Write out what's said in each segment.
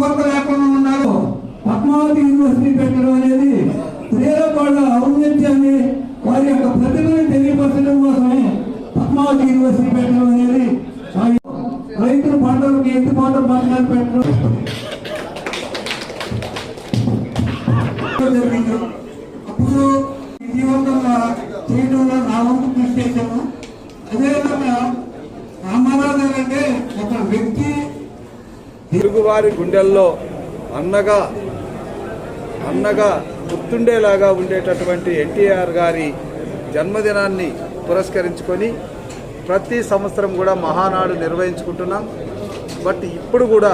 కొరత లేకుండా ఉన్నారు. పద్మావతి యూనివర్సిటీ పెట్టడం అనేది స్త్రీల వాళ్ళ ఔన్నత్యాన్ని వారి యొక్క ప్రతిభను తెలియపరచడం కోసమే పద్మావతి యూనివర్సిటీ పెట్టడం అనేది. ఆ రైతుల పంటలకు ఎత్తి పంటలు పంటలు పెట్టడం. జరిగింది తెలుగువారి గుండెల్లో అన్నగా అన్నగా గుర్తుండేలాగా ఉండేటటువంటి ఎన్టీఆర్ గారి జన్మదినాన్ని పురస్కరించుకొని ప్రతి సంవత్సరం కూడా మహానాడు నిర్వహించుకుంటున్నాం. బట్ ఇప్పుడు కూడా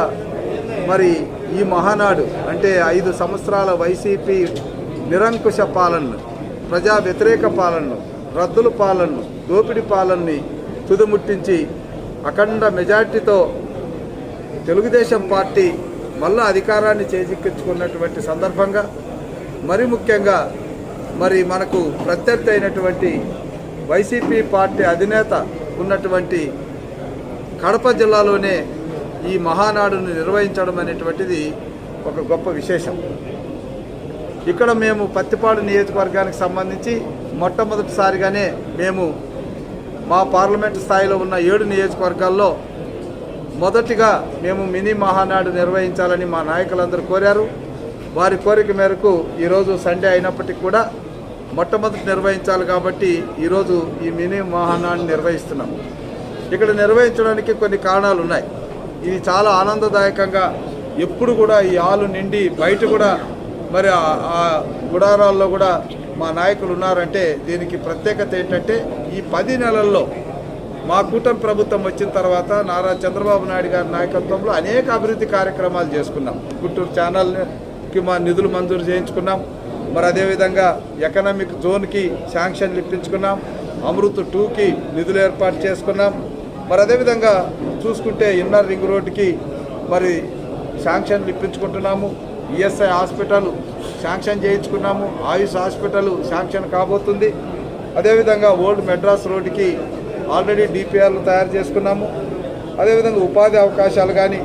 మరి ఈ మహానాడు అంటే ఐదు సంవత్సరాల వైసీపీ నిరంకుశ పాలనను ప్రజా వ్యతిరేక పాలనను రద్దుల పాలనను దోపిడీ పాలనని తుదముట్టించి అఖండ మెజార్టీతో తెలుగుదేశం పార్టీ మళ్ళా అధికారాన్ని చేజిక్కించుకున్నటువంటి సందర్భంగా మరి ముఖ్యంగా మరి మనకు ప్రత్యర్థి అయినటువంటి వైసీపీ పార్టీ అధినేత ఉన్నటువంటి కడప జిల్లాలోనే ఈ మహానాడును నిర్వహించడం అనేటువంటిది ఒక గొప్ప విశేషం. ఇక్కడ మేము పత్తిపాడు నియోజకవర్గానికి సంబంధించి మొట్టమొదటిసారిగానే మేము మా పార్లమెంటు స్థాయిలో ఉన్న ఏడు నియోజకవర్గాల్లో మొదటిగా మేము మినీ మహానాడు నిర్వహించాలని మా నాయకులందరూ కోరారు. వారి కోరిక మేరకు ఈరోజు సండే అయినప్పటికీ కూడా మొట్టమొదటి నిర్వహించాలి కాబట్టి ఈరోజు ఈ మినీ మహానాడు నిర్వహిస్తున్నాం. ఇక్కడ నిర్వహించడానికి కొన్ని కారణాలు ఉన్నాయి. ఇది చాలా ఆనందదాయకంగా ఎప్పుడు కూడా ఈ ఆలు నిండి బయట కూడా మరి ఆ- ఆ గుడారాల్లో కూడా మా నాయకులు ఉన్నారంటే దీనికి ప్రత్యేకత ఏంటంటే ఈ పది నెలల్లో మా కూటమి ప్రభుత్వం వచ్చిన తర్వాత నారా చంద్రబాబు నాయుడు గారి నాయకత్వంలో అనేక అభివృద్ధి కార్యక్రమాలు చేసుకున్నాం. గుంటూరు ఛానల్కి మా నిధులు మంజూరు చేయించుకున్నాం. మరి అదేవిధంగా ఎకనామిక్ జోన్కి శాంక్షన్లు ఇప్పించుకున్నాం. అమృత్ టూకి నిధులు ఏర్పాటు చేసుకున్నాం. మరి అదేవిధంగా చూసుకుంటే ఇన్నర్ రింగ్ రోడ్డుకి మరి శాంక్షన్లు ఇప్పించుకుంటున్నాము. ఈఎస్ఐ హాస్పిటల్ శాంక్షన్ చేయించుకున్నాము. ఆయుష్ హాస్పిటల్ శాంక్షన్ కాబోతుంది. అదేవిధంగా ఓల్డ్ మెడ్రాస్ రోడ్డుకి ఆల్రెడీ డిపిఆర్లు తయారు చేసుకున్నాము. అదేవిధంగా ఉపాధి అవకాశాలు కానీ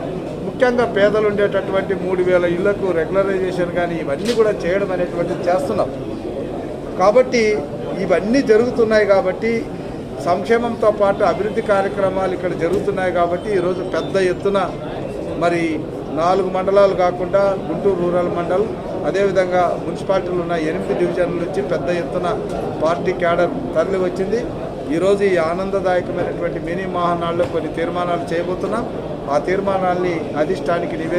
ముఖ్యంగా పేదలు ఉండేటటువంటి మూడు వేల ఇళ్ళకు రెగ్యులరైజేషన్ కానీ ఇవన్నీ కూడా చేయడం అనేటువంటిది చేస్తున్నాం. కాబట్టి ఇవన్నీ జరుగుతున్నాయి కాబట్టి సంక్షేమంతో పాటు అభివృద్ధి కార్యక్రమాలు ఇక్కడ జరుగుతున్నాయి కాబట్టి ఈరోజు పెద్ద ఎత్తున మరి నాలుగు మండలాలు కాకుండా గుంటూరు రూరల్ మండలం అదేవిధంగా మున్సిపాలిటీలు ఉన్న ఎనిమిది డివిజన్ల నుంచి పెద్ద ఎత్తున పార్టీ క్యాడర్ తరలి వచ్చింది ఈరోజు ఈ ఆనందదాయకమైనటువంటి మినీ మహానాడులో కొన్ని తీర్మానాలు చేయబోతున్నాం. ఆ తీర్మానాల్ని అధిష్టానికి నివే